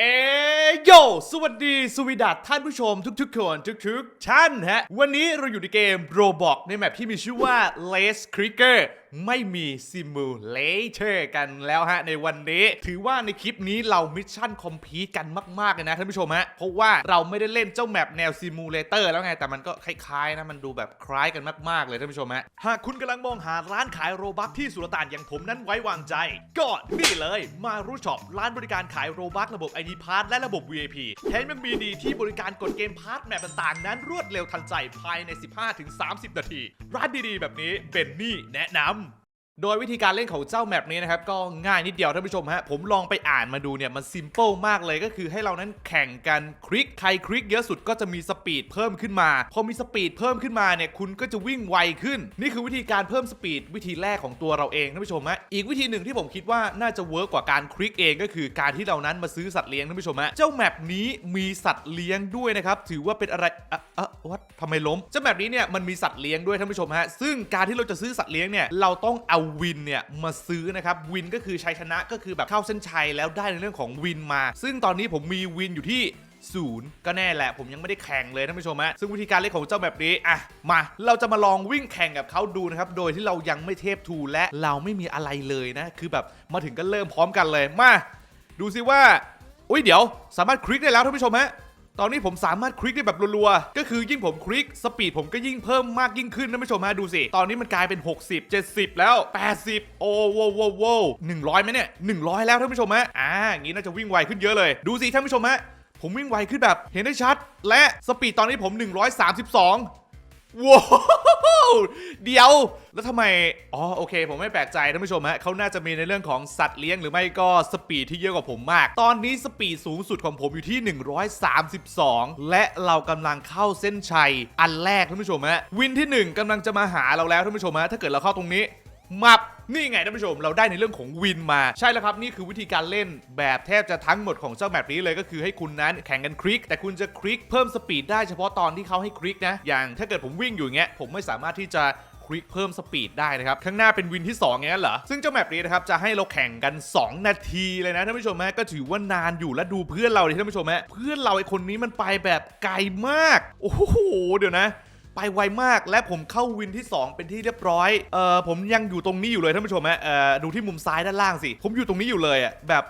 เอโย สวัสดี สวีดัตท่านผู้ชมทุกๆคนทุกๆท่านฮะ วันนี้เราอยู่ในเกม Roblox ในแมปที่มีชื่อว่า Les Clicker ไม่มี Simulator กันแล้วฮะในวันนี้ ถือว่าในคลิปนี้เรามิชชั่นคอมพลีทกันมากๆเลยนะท่านผู้ชมฮะเพราะว่าเราไม่ได้เล่นเจ้าแมปแนว Simulator แล้วไง แต่มันก็คล้ายๆนะมันดูแบบคล้ายกันมากๆเลยท่านผู้ชมฮะหากคุณกำลังมองหาร้านขายโรบัคที่สุลต่านอย่างผมนั้นไว้วางใจ ก็นี่เลยมารู้ช็อปร้านบริการขายโรบัคระบบ ID p a s s และระบบ VIP แถมยังมีดีที่บริการกดเกมพาร์ทแมปต่างๆ นั้นรวดเร็วทันใจภายใน 15-30 นาที ร้านดีๆ แบบนี้เบนนี่แนะนำ โดยวิธีการเล่นของเจ้าแมปนี้นะครับก็ง่ายนิดเดียวท่านผู้ชมฮะผมลองไปอ่านมาดูเนี่ยมันซิมเ l ิลมากเลยก็คือให้เรานั้นแข่งกันคลิกใครคลิกเยอะสุดก็จะมีสปีดเพิ่มขึ้นมา พอมีสปีดเพิ่มขึ้นมาเนี่ยคุณก็จะวิ่งไวขึ้น นี่คือวิธีการเพิ่มสปีดวิธีแรกของตัวเราเองท่านผู้ชมฮะอีกวิธีหนึ่งที่ผมคิดว่าน่าจะเวิร์กกว่าการคลิกเองก็คือการที่เรานั้นมาซื้อสัตว์เลี้ยงท่านผู้ชมฮะเจ้าแมปนี้มีสัตว์เลี้ยงด้วยนะครับถือว่าเป็นอะไรอะอะวัดทำไมล้มเจ้าแมปนี้เนี่ยมันมีสัตว์เลี้ยงด้วยท่านผู้ชมฮะซึ่งการที่เราจะซื้อสัตว์เลี้ยงเนี่ยเราต้องเอาวินเนี่ยมาซื้อนะครับวินก็คือชัยชนะก็คือแบบเข้าเส้นชัยแล้วได้ในเรื่องของวินมา ซึ่งตอนนี้ผมมีวินอยู่ที่ศูนย์ก็แน่แหละ ผมยังไม่ได้แข่งเลยท่านผู้ชมฮะซึ่งวิธีการเล่นของเจ้าแบบนี้อะมาเราจะมาลองวิ่งแข่งกับเขาดูนะครับ โดยที่เรายังไม่เทพทูและเราไม่มีอะไรเลยนะ คือแบบมาถึงก็เริ่มพร้อมกันเลยมา ดูสิว่า อุ้ยเดี๋ยว สามารถคลิกได้แล้วท่านผู้ชมฮะ ตอนนี้ผมสามารถคลิกได้แบบรัวๆ ก็คือยิ่งผมคลิกสปีดผมก็ยิ่งเพิ่มมากยิ่งขึ้นท่านผู้ชมฮะดูสิ ตอนนี้มันกลายเป็น 60 70 แล้ว 80 โอ้โวโวโว100ไหมเนี่ยหนึ่งร้อยแล้วท่านผู้ชมฮะอ่าอย่างนี้น่าจะวิ่งไวขึ้นเยอะเลย ดูสิท่านผู้ชมฮะผมวิ่งไวขึ้นแบบเห็นได้ชัด และสปีดตอนนี้ผม 132 ว้าวเดี๋ยว แล้วทำไม อ๋อ โอเค ผมไม่แปลกใจท่านผู้ชมฮะเขาน่าจะมีในเรื่องของสัตว์เลี้ยงหรือไม่ก็สปีดที่เยอะกว่าผมมาก ตอนนี้สปีดสูงสุดของผมอยู่ที่ 132 และเรากำลังเข้าเส้นชัย อันแรกท่านผู้ชมฮะ วินที่ 1กำลังจะมาหาเราแล้วท่านผู้ชมฮะ ถ้าเกิดเราเข้าตรงนี้ มับ นี่ไงท่านผู้ชมเราได้ในเรื่องของวินมาใช่แล้วครับนี่คือวิธีการเล่นแบบแทบจะทั้งหมดของเจ้าแมปนี้เลยก็คือให้คุณนั้นแข่งกันคลิก แต่คุณจะคลิกเพิ่มสปีดได้เฉพาะตอนที่เขาให้คลิกนะอย่างถ้าเกิดผมวิ่งอยู่อย่างเงี้ยผมไม่สามารถที่จะคลิกเพิ่มสปีดได้นะครับ ข้างหน้าเป็นวินที่2อย่างนั้นเหรอ ซึ่งเจ้าแมปนี้นะครับ จะให้เราแข่งกัน 2 นาทีเลยนะท่านผู้ชมฮะก็ถือว่านานอยู่และดูเพื่อนเราดิท่านผู้ชมฮะเพื่อนเราไอคนนี้มันไปแบบไกลมาก โอ้โห เดี๋ยวนะ ไปไวมากและผมเข้าวินที่ 2 เป็นที่เรียบร้อยเออผมยังอยู่ตรงนี้อยู่เลยท่านผู้ชมฮะเออดูที่มุมซ้ายด้านล่างสิ ผมอยู่ตรงนี้อยู่เลยอะแบบ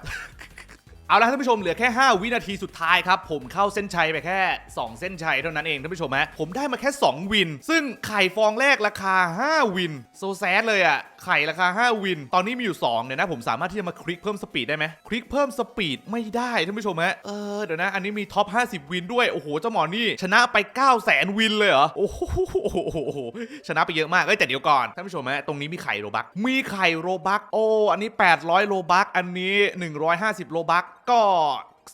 เอาละท่านผู้ชมเหลือแค่ 5 วินาทีสุดท้ายครับ ผมเข้าเส้นชัยไปแค่ 2 เส้นชัยเท่านั้นเองท่านผู้ชมฮะผมได้มาแค่ 2 วิน ซึ่งไข่ฟองแรกราคา 5 วิน โซแซดเลยอะ ไข่ราคา 5 วิน ตอนนี้มีอยู่2เนี่ยนะผมสามารถที่จะมาคลิกเพิ่มสปีดได้ไหมคลิกเพิ่มสปีดไม่ได้ท่านผู้ชมฮะเออเดี๋ยวนะอันนี้มีท็อป 50 วินด้วย โอ้โหเจ้าหมอนี่ชนะไป9 0 0 0 0วินเลยเหรอโอ้โหชนะไปเยอะมากเอ้ยแต่เดี๋ยวก่อนท่านผู้ชมฮะตรงนี้มีไข่โรบักมีไข่โรบักโอ้อันนี้ 800 โรบักอันนี้ 150 โรบักก็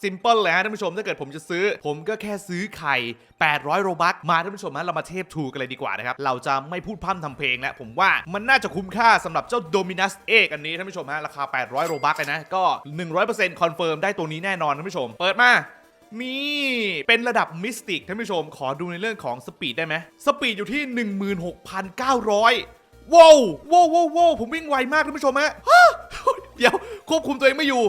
ซิมเพิลเลยฮะท่านผู้ชมถ้าเกิดผมจะซื้อ ผมก็แค่ซื้อไข่ 800 โรบักมาท่านผู้ชมฮะเรามาเทพทูกันเลยดีกว่านะครับ เราจะไม่พูดพร่ำทำเพลงแล้วผมว่ามันน่าจะคุ้มค่าสำหรับเจ้าโดมินัสเอกอันนี้ท่านผู้ชมฮะราคา 800 โรบักเลยนะก็ 100%คอนเฟิร์มได้ตัวนี้แน่นอนท่านผู้ชม เปิดมานี่ เป็นระดับมิสติกท่านผู้ชม ขอดูในเรื่องของสปีดได้ไหมสปีดอยู่ที่ 16,900ว้าวว้าวว้าวว้าวผมวิ่งไวมากท่านผู้ชมฮะเดี๋ยวควบคุมตัวเองไม่อยู่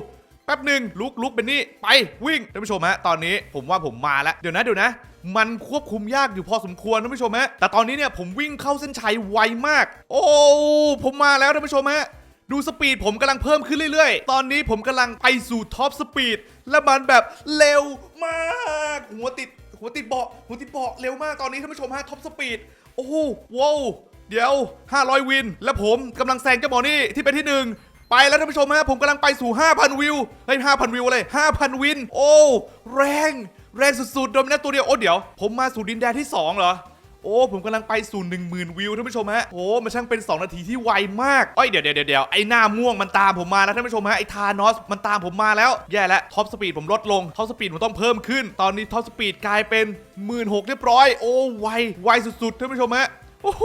แป๊บหนึ่งลุกลุกเป็นนี่ไปวิ่งท่านผู้ชมฮะตอนนี้ผมว่าผมมาแล้วเดี๋ยวนะเดี๋ยวนะ มันควบคุมยากอยู่พอสมควรท่านผู้ชมฮะแต่ตอนนี้เนี่ยผมวิ่งเข้าเส้นชัยไวมาก โอ้ผมมาแล้วท่านผู้ชมฮะดูสปีดผมกำลังเพิ่มขึ้นเรื่อยๆ ตอนนี้ผมกำลังไปสู่ท็อปสปีดและมันแบบเร็วมากหัวติดหัวติดเบาะหัวติดเบาะเร็วมากตอนนี้ท่านผู้ชมฮะท็อปสปีดโอ้โหว้าวเดี๋ยว 500 วิน และผมกำลังแซงเจ้าหมอนี่ที่เป็นที่หนึ่ง ไปแล้วท่านผู้ชมฮะผมกำลังไปสู่ 5,000 วิวเฮ้ย5,000 วิวเลย5,000 วิน โอ้แรงแรงสุดๆโดมินัสตัวเดียวโอ้เดี๋ยว ผมมาสู่ดินแดนที่ 2 เหรอโอ้ผมกำลังไปสู่10,000 วิวท่านผู้ชมฮะโอ้มันช่างเป็น 2 นาทีที่ไวมากเอ้ยเดี๋ยวเดี๋ยวเดี๋ยวไอ้หน้าม่วงมันตามผมมาแล้วท่านผู้ชมฮะไอ้ทานอสมันตามผมมาแล้วแย่แล้วท็อปสปีดผมลดลงท็อปสปีดผมต้องเพิ่มขึ้น ตอนนี้ท็อปสปีดกลายเป็น 16,000เรียบร้อยโอ้ไวไวสุดๆท่านผู้ชมฮะ โอ้โห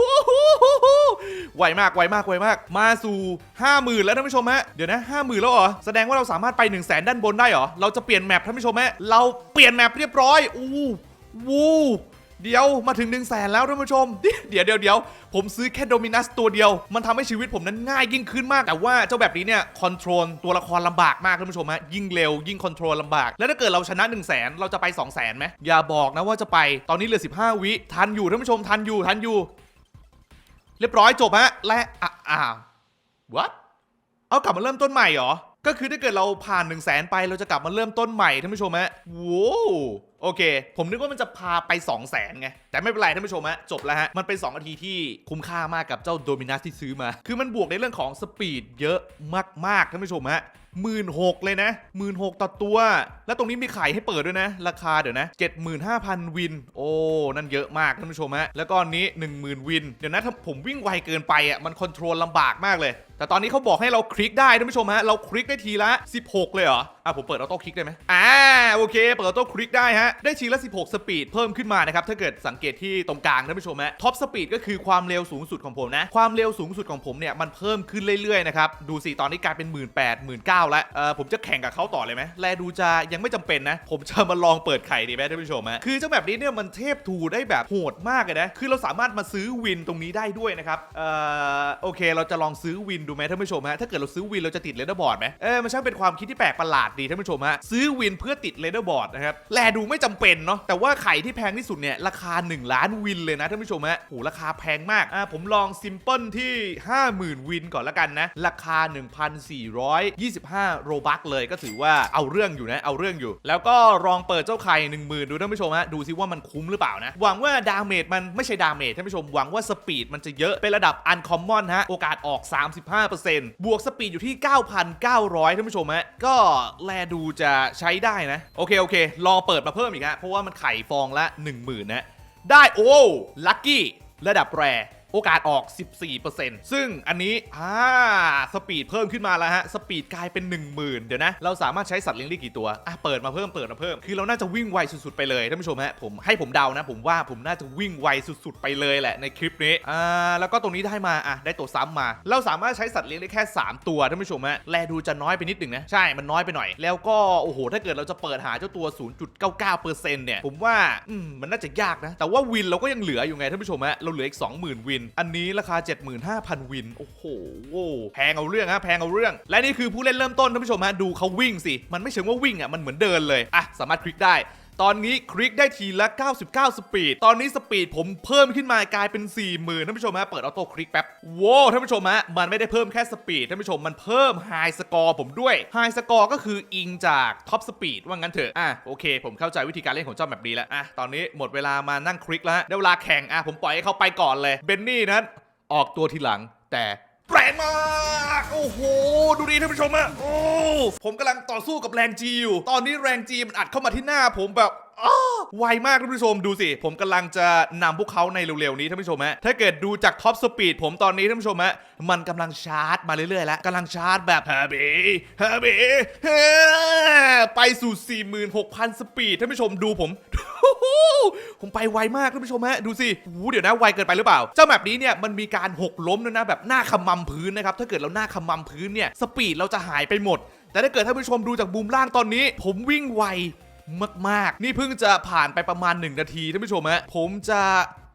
ไวมากไวมากไวมาก มาสู่ 50,000 แล้วท่านผู้ชมฮะเดี๋ยวนะ50,000 แล้วเหรอ แสดงว่าเราสามารถไป 1 0 0 0 0แด้านบนได้เหรอ เราจะเปลี่ยนแมปท่านผู้ชมฮะเราเปลี่ยนแมปเรียบร้อยอู้วูเดี๋ยวมาถึง1นึ่งแสนแล้วท่านผู้ชม เดี๋ยวเดี๋ยวเดี๋ยวผมซื้อแค่โดมินัสตัวเดียว มันทำให้ชีวิตผมนั้นง่ายยิ่งขึ้นมาก แต่ว่าเจ้าแบบนี้เนี่ยคอนโทรลตัวละครลำบากมากท่านผู้ชมฮะยิ่งเร็วยิ่งคอนโทรลลำบาก แล้วถ้าเกิดเราชนะ1นึ่งแสนเราจะไป2องแสนไหมอย่าบอกนะว่าจะไปตอนนี้เหลือ 15 วิทันอยู่ท่านผู้ชมทันอยู่ทันอยู่ เรียบร้อยจบฮะ และอะอ้าว what เอากลับมาเริ่มต้นใหม่เหรอ ก็คือถ้าเกิดเราผ่าน1นึ่งแสนไปเราจะกลับมาเริ่มต้นใหม่ท่านผู้ชมฮะว้าวโอเค ผมนึกว่ามันจะพาไป 2 0 0แสนไง แต่ไม่เป็นไรท่านผู้ชมฮะ จบแล้วฮะ มันเป็น2นาทีที่คุ้มค่ามากกับเจ้าโดมินัสที่ซื้อมา คือมันบวกในเรื่องของสปีดเยอะมากๆท่านผู้ชมฮะ หมื่นหกเลยนะหมื่นหกต่อตัว แล้วตรงนี้มีขายให้เปิดด้วยนะ ราคาเดี๋ยวนะเจ็ดหมื่นห้าพันวิน โอ้ นั่นเยอะมากท่านผู้ชมฮะ แล้วก็อันนี้10,000วิน เดี๋ยวนะถ้าผมวิ่งไวเกินไปอะมันคอนโทรลลำบากมากเลย แต่ตอนนี้เขาบอกให้เราคลิกได้ท่านผู้ชมฮะ เราคลิกได้ทีละ 16 เลยเหรอ อะผมเปิดออโต้คลิกได้ไหมอ่าโอเค เปิดออโต้คลิกได้ฮะ ได้ทีละ 16 สปีดเพิ่มขึ้นมานะครับ ถ้าเกิดสังเกตที่ตรงกลางท่านผู้ชมฮะ ท็อปสปีดก็คือความเร็วสูงสุดของผมนะ ความเร็วสูงสุดของผมเนี่ยมันเพิ่มขึ้นเรื่อยๆนะครับ ดูสิตอนนี้กลายเป็น 1 8 0 0 0 1 9 0 0แล้ว เออผมจะแข่งกับเขาต่อเลยไหมแลดูจะยังไม่จำเป็นนะ ผมจะมาลองเปิดไข่ดีไหมท่านผู้ชมฮะ คือเจ้าแบบนี้เนี่ยมันเทพทูได้แบบโหดมากเลยนะ คือเราสามารถมาซื้อวินตรงนี้ได้ด้วยนะครับ เอ่อโอเค เราจะลองซื้อวินดูไหมท่านผู้ชมฮะถ้าเกิดเราซื้อวินเราจะติดเลเดอร์บอร์ดไหมเออมันช่างเป็นความคิดที่แปลกประหลาดดีท่านผู้ชมฮะซื้อวินเพื่อติดเลเดอร์บอร์ดนะครับแลดูไม่จำเป็นเนาะแต่ว่าไข่ที่แพงที่สุดเนี่ยราคา 1 ล้านวินเลยนะท่านผู้ชมฮะโหราคาแพงมากอ่าผมลองซิมเพิลที่ 50,000 วินก่อนละกันนะราคา 1,425 โรบัคเลยก็ถือว่าเอาเรื่องอยู่นะเอาเรื่องอยู่ แล้วก็ลองเปิดเจ้าไข่10,000 ดูท่านผู้ชมฮะดูซิว่ามันคุ้มหรือเปล่านะหวังว่าดาเมจมันไม่ใช่ดาเมจท่านผู้ชมหวังว่าสปีดมันจะเยอะเป็นระดับอันคอมมอนฮะโอกาสออก 35บวกสปีดอยู่ที่ 9,900 ท่านผู้ชมฮะ ก็แลดูจะใช้ได้นะ โอเค โอเค ลองเปิดมาเพิ่มอีกฮะ เพราะว่ามันไข่ฟองละ 10,000นะ ได้โอ้ลัคกี้ระดับแร โอกาสออก 14%ซึ่งอันนี้อ่าสปีดเพิ่มขึ้นมาแล้วฮะ สปีดกลายเป็น 10,000 เดี๋ยวนะ เราสามารถใช้สัตว์เลี้ยงได้กี่ตัว อะ เปิดมาเพิ่ม เปิดมาเพิ่ม คือเราน่าจะวิ่งไวสุดๆไปเลยท่านผู้ชมฮะ ผมให้ผมเดานะ ผมว่าผมน่าจะวิ่งไวสุดๆไปเลยแหละในคลิปนี้ อ่า แล้วก็ตรงนี้ได้มา อะ ได้ตัวซ้ำมา เราสามารถใช้สัตว์เลี้ยงได้แค่ 3 ตัวท่านผู้ชมฮะ แลดูจะน้อยไปนิดหนึ่งนะ ใช่ มันน้อยไปหน่อย แล้วก็ โอ้โห ถ้าเกิดเราจะเปิดหาเจ้าตัว 0.99%เนี่ย ผมว่า อืม มันน่าจะยากนะ แต่ว่าวินเราก็ยังเหลืออยู่ไงท่านผู้ชมฮะ เราเหลืออีก 20,000วินอันนี้ราคา 75,000 วิน โอ้โห แพงเอาเรื่องฮะ แพงเอาเรื่อง และนี่คือผู้เล่นเริ่มต้นท่านผู้ชมฮะ ดูเขาวิ่งสิ มันไม่เชิงว่าวิ่งอะ มันเหมือนเดินเลย อะ สามารถคลิกได้ ตอนนี้คลิกได้ทีละ 99 สปีด ตอนนี้สปีดผมเพิ่มขึ้นมากลายเป็น 40,000ท่านผู้ชมฮะเปิดออโต้คลิกแป๊บโว้วท่านผู้ชมฮะมันไม่ได้เพิ่มแค่สปีดท่านผู้ชมมันเพิ่มไฮสกอร์ผมด้วยไฮสกอร์ก็คืออิงจากท็อปสปีดว่างั้นเถอะอะโอเค ผมเข้าใจวิธีการเล่นของเจ้าแบบนี้แล้วอะตอนนี้หมดเวลามานั่งคลิกแล้วฮะได้เวลาแข่งอะผมปล่อยให้เขาไปก่อนเลยเบนนี่นั้นออกตัวทีหลังแต่ แรงมากโอ้โห ดูดีท่านผู้ชมอะโอ้ผมกำลังต่อสู้กับแรงจีอยู่ ตอนนี้แรงจีมันอัดเข้ามาที่หน้าผมแบบอ้าไวมากท่านผู้ชมดูสิ ผมกำลังจะนำพวกเขาในเร็วๆนี้ท่านผู้ชมฮะถ้าเกิดดูจากท็อปสปีดผมตอนนี้ท่านผู้ชมฮะมันกำลังชาร์จมาเรื่อยๆแล้วกำลังชาร์จแบบฮาเบฮาเบไปสู่ 46,000 สปีดท่านผู้ชมดูผม ผมไปไวมากท่านผู้ชมฮะดูสิโอ้โหเดี๋ยวนะไวเกินไปหรือเปล่า เจ้าแบบนี้เนี่ยมันมีการหกล้มด้วยนะแบบหน้าขมำพื้นนะครับถ้าเกิดเราหน้าขมำพื้นเนี่ยสปีดเราจะหายไปหมด แต่ถ้าเกิดท่านผู้ชมดูจากบูมล่างตอนนี้ ผมวิ่งไวมากๆ นี่เพิ่งจะผ่านไปประมาณ 1 นาทีท่านผู้ชมฮะผมจะ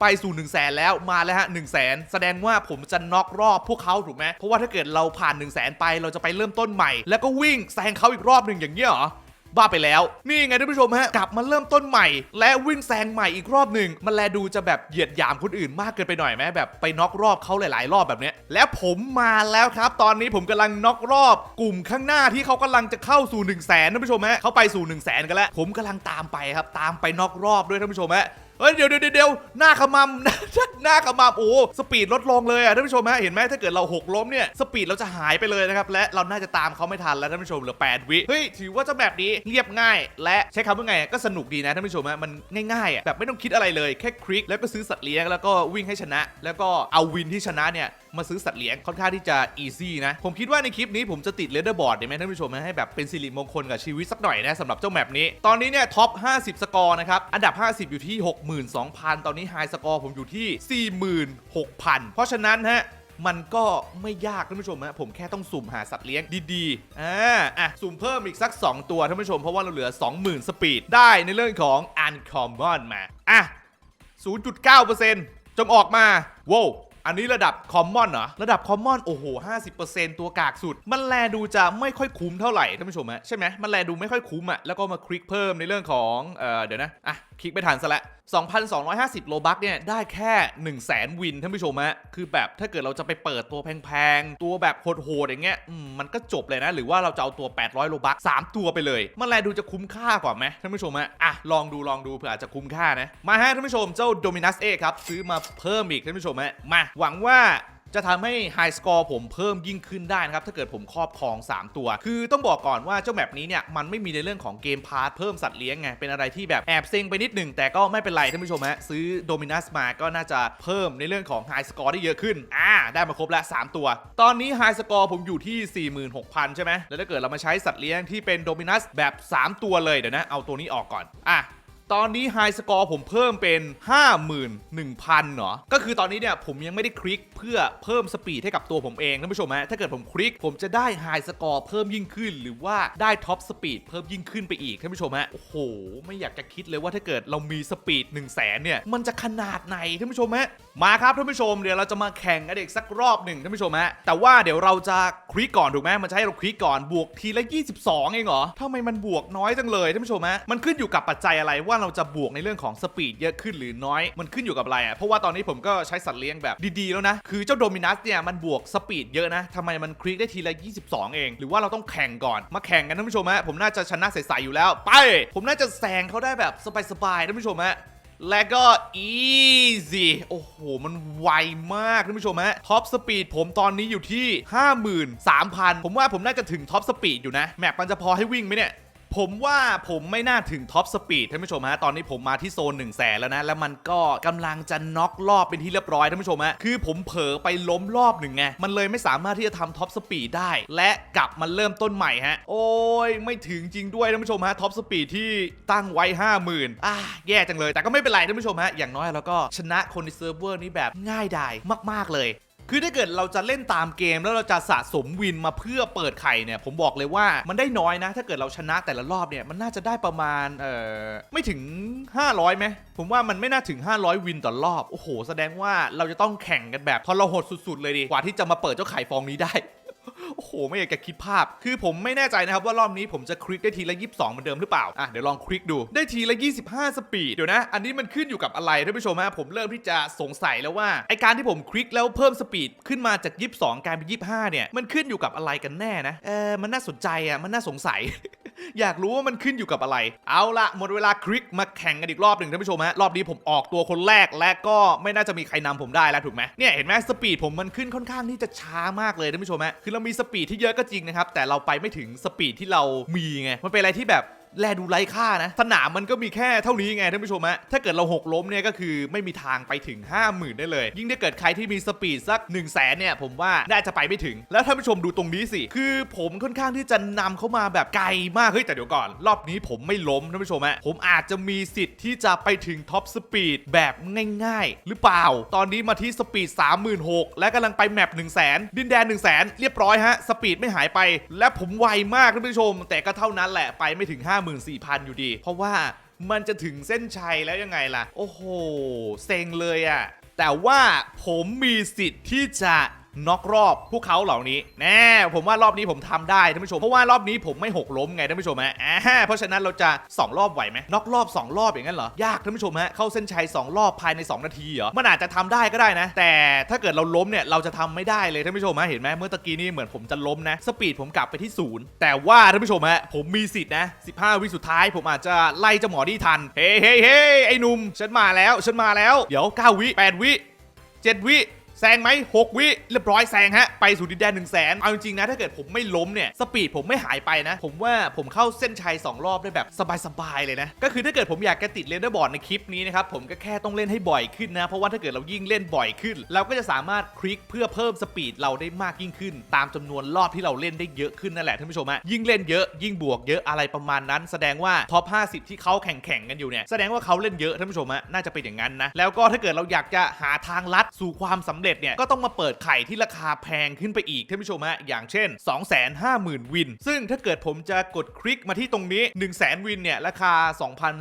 ไปสู่1 0 0 0 0แสนแล้วมาแล้วฮะ1 0 0 0 0แสนแสดงว่าผมจะน็อกรอบพวกเขาถูกไหมเพราะว่าถ้าเกิดเราผ่าน 1 0 0 0 0แสนไปเราจะไปเริ่มต้นใหม่ แล้วก็วิ่งแซงเขาอีกรอบหนึ่งอย่างเงี้ยเหรอ บ้าไปแล้ว นี่ไงท่านผู้ชมฮะกลับมาเริ่มต้นใหม่ และวิ่งแซงใหม่อีกรอบหนึ่งมันแลดูจะแบบเหยียดหยามคนอื่นมากเกินไปหน่อยไหมแบบไปน็อกรอบเขาหลาย ๆ รอบแบบเนี้ยและผมมาแล้วครับ ตอนนี้ผมกำลังน็อกรอบกลุ่มข้างหน้าที่เขากำลังจะเข้าสู่1นึ่งแสนท่านผู้ชมฮะเขาไปสู่1นึ่งแสนกันแล้ว ผมกำลังตามไปครับตามไปน็อกรอบด้วยท่านผู้ชมฮะ เฮ้ยเดี๋ยวเดี๋ยวเดี๋ยวหน้าขมำหน้าขมำโอ้สปีดลดลงเลยอะท่านผู้ชมฮะเห็นไหมถ้าเกิดเราหกล้มเนี่ยสปีดเราจะหายไปเลยนะครับและเราน่าจะตามเขาไม่ทันแล้วท่านผู้ชมเหลือ 8 วิเฮ้ยถือว่าเจ้าแบบนี้เรียบง่าย และใช้คำว่าไงก็สนุกดีนะท่านผู้ชมฮะมันง่ายๆอะแบบไม่ต้องคิดอะไรเลยแค่คลิกแล้วก็ซื้อสัตว์เลี้ยงแล้วก็วิ่งให้ชนะ แล้วก็เอาวินที่ชนะเนี่ย มาซื้อสัตว์เลี้ยงค่อนข้างที่จะอีซี่นะ ผมคิดว่าในคลิปนี้ผมจะติดเลเดอร์บอร์ดได้ไหมท่านผู้ชมให้แบบเป็นสิริมงคลกับชีวิตสักหน่อยนะสำหรับเจ้าแมปนี้ ตอนนี้เนี่ยท็อป 50 สกอร์นะครับ อันดับ 50 อยู่ที่ 62,000 ตอนนี้ไฮสกอร์ผมอยู่ที่ 46,000 เพราะฉะนั้นฮะมันก็ไม่ยากท่านผู้ชมฮะผมแค่ต้องสุ่มหาสัตว์เลี้ยงดีๆ อ่า อะ สุ่มเพิ่มอีกสัก 2 ตัวท่านผู้ชมเพราะว่าเราเหลือ 20,000 สปีด ได้ในเรื่องของ Uncommon มา อะ 0.9%จงออกมาว้าว อันนี้ระดับคอมมอนเหรอ ระดับคอมมอน โอ้โห 50%ตัวกากสุด มันแลดูจะไม่ค่อยคุ้มเท่าไหร่ท่านผู้ชมฮะใช่ไหมมันแลดูไม่ค่อยคุ้มอะแล้วก็มาคลิกเพิ่มในเรื่องของเออเดี๋ยวนะอะคลิกไม่ทันซะละ 2,250 โลบัคเนี่ยได้แค่ 1 0 0 0 0แสนวินท่านผู้ชมฮะ คือแบบถ้าเกิดเราจะไปเปิดตัวแพงๆ ตัวแบบโหดๆอย่างเงี้ยมมันก็จบเลยนะ หรือว่าเราจะเอาตัว 800 โลบัค3ตัวไปเลย มันแลดูจะคุ้มค่ากว่าไหมท่านผู้ชมฮะ อะ ลองดูลองดูเผื่ออาจจะคุ้มค่านะ มาฮะท่านผู้ชมเจ้า Dominus A ครับซื้อมาเพิ่มอีกท่านผู้ชมฮะ มาหวังว่า จะทำให้ High Score ผมเพิ่มยิ่งขึ้นได้นะครับ ถ้าเกิดผมครอบครอง 3 ตัว คือต้องบอกก่อนว่าเจ้าแมปนี้เนี่ยมันไม่มีในเรื่องของเกมพาร์ทเพิ่มสัตว์เลี้ยงไง เป็นอะไรที่แบบแอบเซ็งไปนิดหนึ่งแต่ก็ไม่เป็นไรท่านผู้ชมฮะซื้อ Dominus มาก็น่าจะเพิ่มในเรื่องของ High Score ได้เยอะขึ้นอ่าได้มาครบแล้ว3ตัว ตอนนี้ High Score ผมอยู่ที่ 46,000 ใช่ไหมแล้วถ้าเกิดเรามาใช้สัตว์เลี้ยงที่เป็น Dominus แบบ 3 ตัวเลยเดี๋ยวนะเอาตัวนี้ออกก่อนอะ ตอนนี้ไฮสกอร์ผมเพิ่มเป็น 51,000เหรอก็คือตอนนี้เนี่ยผมยังไม่ได้คลิกเพื่อเพิ่มสปีดให้กับตัวผมเองท่านผู้ชมฮะถ้าเกิดผมคลิกผมจะได้ไฮสกอร์เพิ่มยิ่งขึ้น หรือว่าได้ท็อปสปีดเพิ่มยิ่งขึ้นไปอีกท่านผู้ชมฮะโอ้โห ไม่อยากจะคิดเลยว่าถ้าเกิดเรามีสปีด 1 0 0 0 0แสนเนี่ยมันจะขนาดไหนท่านผู้ชมฮะมาครับท่านผู้ชมเดี๋ยวเราจะมาแข่งกันอีกสักรอบหนึ่งท่านผู้ชมฮะแต่ว่าเดี๋ยวเราจะคลิกก่อนถูกไหมมันจะให้เราคลิกก่อนบวกทีละ 22 เองเหรอทำไมมันบวกน้อยจังเลยท่านผู้ชมฮะมันขึ้นอยู่กับปัจจัยอะไรว่าเราจะบวกในเรื่องของสปีดเยอะขึ้นหรือน้อย มันขึ้นอยู่กับอะไรอะเพราะว่าตอนนี้ผมก็ใช้สัตว์เลี้ยงแบบดีๆแล้วนะคือเจ้าโดมินัสเนี่ยมันบวกสปีดเยอะนะทำไมมันคลิกได้ทีละ 22 เอง หรือว่าเราต้องแข่งก่อนมาแข่งกันท่านผู้ชมฮะผมน่าจะชนะใสๆอยู่แล้ว ไป ผมน่าจะแซงเขาได้แบบสบายๆท่านผู้ชมฮะและก็ easy โอ้โห มันไวมากท่านผู้ชมฮะท็อปสปีดผมตอนนี้อยู่ที่ 53,000 ผมว่าผมน่าจะถึงท็อปสปีดอยู่นะ แมปมันจะพอให้วิ่งไหมเนี่ย ผมว่าผมไม่น่าถึงท็อปสปีดท่านผู้ชมฮะตอนนี้ผมมาที่โซน1นึ่งแสนแล้วนะ แล้วมันก็กำลังจะน็อกรอบเป็นที่เรียบร้อยท่านผู้ชมฮะคือผมเผลอไปล้มรอบหนึ่งไงมันเลยไม่สามารถที่จะทำท็อปสปีดได้ และกลับมาเริ่มต้นใหม่ฮะ โอ้ยไม่ถึงจริงด้วยท่านผู้ชมฮะท็อปสปีดที่ตั้งไว้ 50,000อ่าแย่จังเลยแต่ก็ไม่เป็นไรท่านผู้ชมฮะอย่างน้อยเราก็ชนะคนในเซิร์ฟเวอร์นี้แบบง่ายดายมาก ๆเลย คือถ้าเกิดเราจะเล่นตามเกมแล้วเราจะสะสมวินมาเพื่อเปิดไข่เนี่ย ผมบอกเลยว่ามันได้น้อยนะ ถ้าเกิดเราชนะแต่ละรอบเนี่ยมันน่าจะได้ประมาณเอ่อไม่ถึง 500ไหมผมว่ามันไม่น่าถึง 500 วินต่อรอบ โอ้โห แสดงว่าเราจะต้องแข่งกันแบบทรหดสุด ๆ เลยดีกว่าที่จะมาเปิดเจ้าไข่ฟองนี้ได้ โอ้โห ไม่อยากจะคิดภาพ คือผมไม่แน่ใจนะครับว่ารอบนี้ผมจะคลิกได้ทีละ 22 เหมือนเดิมหรือเปล่า อะ เดี๋ยวลองคลิกดู ได้ทีละ 25 สปีด เดี๋ยวนะ อันนี้มันขึ้นอยู่กับอะไรท่านผู้ชมฮะ ผมเริ่มที่จะสงสัยแล้วว่า ไอการที่ผมคลิกแล้วเพิ่มสปีดขึ้นมาจาก 22กลายเป็น 25 เนี่ย มันขึ้นอยู่กับอะไรกันแน่นะ เออมันน่าสนใจอะ มันน่าสงสัย อยากรู้ว่ามันขึ้นอยู่กับอะไร เอาละหมดเวลาคลิกมาแข่งกันอีกรอบหนึ่งท่านผู้ชมฮะรอบนี้ผมออกตัวคนแรกและก็ไม่น่าจะมีใครนำผมได้แล้วถูกไหมเนี่ยเห็นไหมสปีดผมมันขึ้นค่อนข้างที่จะช้ามากเลยท่านผู้ชมฮะคือเรามีสปีดที่เยอะก็จริงนะครับแต่เราไปไม่ถึงสปีดที่เรามีไงมันเป็นอะไรที่แบบ แลดูไร้ค่านะ สนามมันก็มีแค่เท่านี้ไงท่านผู้ชมฮะถ้าเกิดเราหกล้มเนี่ยก็คือไม่มีทางไปถึง 50,000 ได้เลย ยิ่งถ้าเกิดใครที่มีสปีดสัก 1 0 0 0 0แสนเนี่ยผมว่าน่าจะไปไม่ถึง แล้วท่านผู้ชมดูตรงนี้สิ คือผมค่อนข้างที่จะนำเข้ามาแบบไกลมาก เฮ้ยแต่เดี๋ยวก่อน รอบนี้ผมไม่ล้มท่านผู้ชมฮะผมอาจจะมีสิทธิ์ที่จะไปถึงท็อปสปีดแบบง่ายๆ หรือเปล่า ตอนนี้มาที่สปีด 36,000 และกำลังไปแมป 1 0 0 0 0แสนดินแดน 1 0 0 0 0แสนเรียบร้อยฮะสปีดไม่หายไป และผมไวมากท่านผู้ชม แต่ก็เท่านั้นแหละไปไม่ถึง54,000 อยู่ดี เพราะว่ามันจะถึงเส้นชัยแล้วยังไงล่ะ โอ้โห เซ็งเลยอะ่ะ แต่ว่าผมมีสิทธิ์ที่จะ น็อกรอบพวกเขาเหล่านี้แน่ผมว่ารอบนี้ผมทำได้ท่านผู้ชมเพราะว่ารอบนี้ผมไม่หกล้มไงท่านผู้ชมฮะอ่าเพราะฉะนั้นเราจะ 2 รอบไหวไหมน็อกรอบ 2 รอบอย่างนั้นเหรอยากท่านผู้ชมฮะเข้าเส้นชัย2รอบภายใน 2 นาทีเหรอมันอาจจะทำได้ก็ได้นะ แต่ถ้าเกิดเราล้มเนี่ยเราจะทำไม่ได้เลยท่านผู้ชมฮะเห็นไหมเมื่อตะกี้นี่เหมือนผมจะล้มนะสปีดผมกลับไปที่ศูนย์แต่ว่าท่านผู้ชมฮะผมมีสิทธินะ 15 วิสุดท้ายผมอาจจะไล่เจ้าหมอนี่ทันเฮ้เฮ้เฮ้ไอ้นุ่มฉันมาแล้วฉันมาแล้วเดี๋ยว 9 วิ 8 วิ 7 วิ แซงไหม6วิเรียบร้อยแซงฮะ ไปสู่ดินแดน1 0 0 0 0แสนเอาจริงๆนะ ถ้าเกิดผมไม่ล้มเนี่ย สปีดผมไม่หายไปนะ ผมว่าผมเข้าเส้นชัย 2 รอบได้แบบสบายๆเลยนะ ก็คือถ้าเกิดผมอยากจะติดเลนเดอร์บอร์ดในคลิปนี้นะครับ ผมก็แค่ต้องเล่นให้บ่อยขึ้นนะ เพราะว่าถ้าเกิดเรายิ่งเล่นบ่อยขึ้น เราก็จะสามารถคลิกเพื่อเพิ่มสปีดเราได้มากยิ่งขึ้น ตามจำนวนรอบที่เราเล่นได้เยอะขึ้นนั่นแหละท่านผู้ชมฮะยิ่งเล่นเยอะยิ่งบวกเยอะอะไรประมาณนั้น แสดงว่าท็อป50 ที่เขาแข่งๆกันอยู่เนี่ยแสดงว่าเขาเล่นเยอะท่านผู้ชมฮะน่าจะเป็นอย่างนั้นนะแล้วก็ถ้าเกิดเราอยากจะหาทางลัดสู่ความสำเร็จเร็จเนี่ยก็ต้องมาเปิดไข่ที่ราคาแพงขึ้นไปอีกท่านผู้ชมฮะอย่างเช่น 250,000 วิน ซึ่งถ้าเกิดผมจะกดคลิกมาที่ตรงนี้ 1 0 0 0 0แวินเนี่ยราคา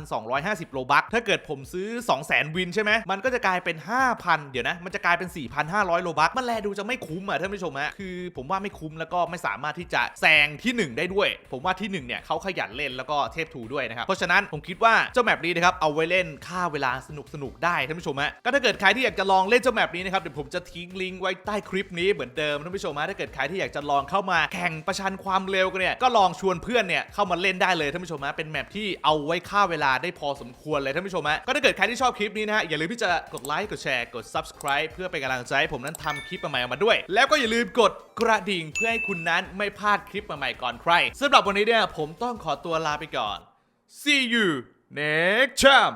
2,250 โลบัคถ้าเกิดผมซื้อ 200,000 วินใช่ไหมมันก็จะกลายเป็น 5,000 เดี๋ยวนะมันจะกลายเป็น 4,500 โลบัคมันแลดูจะไม่คุ้มอะท่านผู้ชมฮะคือผมว่าไม่คุ้มแล้วก็ไม่สามารถที่จะแซงที่ 1 ได้ด้วย ผมว่าที่1เนี่ยเขาขยันเล่นแล้วก็เทพทูด้วยนะครับเพราะฉะนั้นผมคิดว่าเจ้าแมปนี้นะครับเอาไว้เล่นฆ่าเวลาสนุกสนุกๆได้ท่านผู้ชมฮะก็ถ้าเกิดใครที่อยากจะลองเล่นเจ้าแมปนี้นะครับเดี๋ยวผมจะทิ้งลิงก์ไว้ใต้คลิปนี้เหมือนเดิมท่านผู้ชมฮะถ้าเกิดใครที่อยากจะลองเข้ามาแข่งประชันความเร็วกันเนี่ยก็ลองชวนเพื่อนเนี่ยเข้ามาเล่นได้เลยท่านผู้ชมฮะเป็นแมปที่เอาไว้ฆ่าเวลาได้พอสมควรเลยท่านผู้ชมฮะก็ถ้าเกิดใครที่ชอบคลิปนี้นะฮะอย่าลืมที่จะกดไลค์กดแชร์กด subscribe เพื่อเป็นกำลังใจให้ผมนั้นทำคลิปใหม่ๆออกมาด้วย แล้วก็อย่าลืมกดกระดิ่งเพื่อให้คุณนั้นไม่พลาดคลิปใหม่ๆก่อนใครสำหรับวันนี้เนี่ยผมต้องขอตัวลาไปก่อน see you next time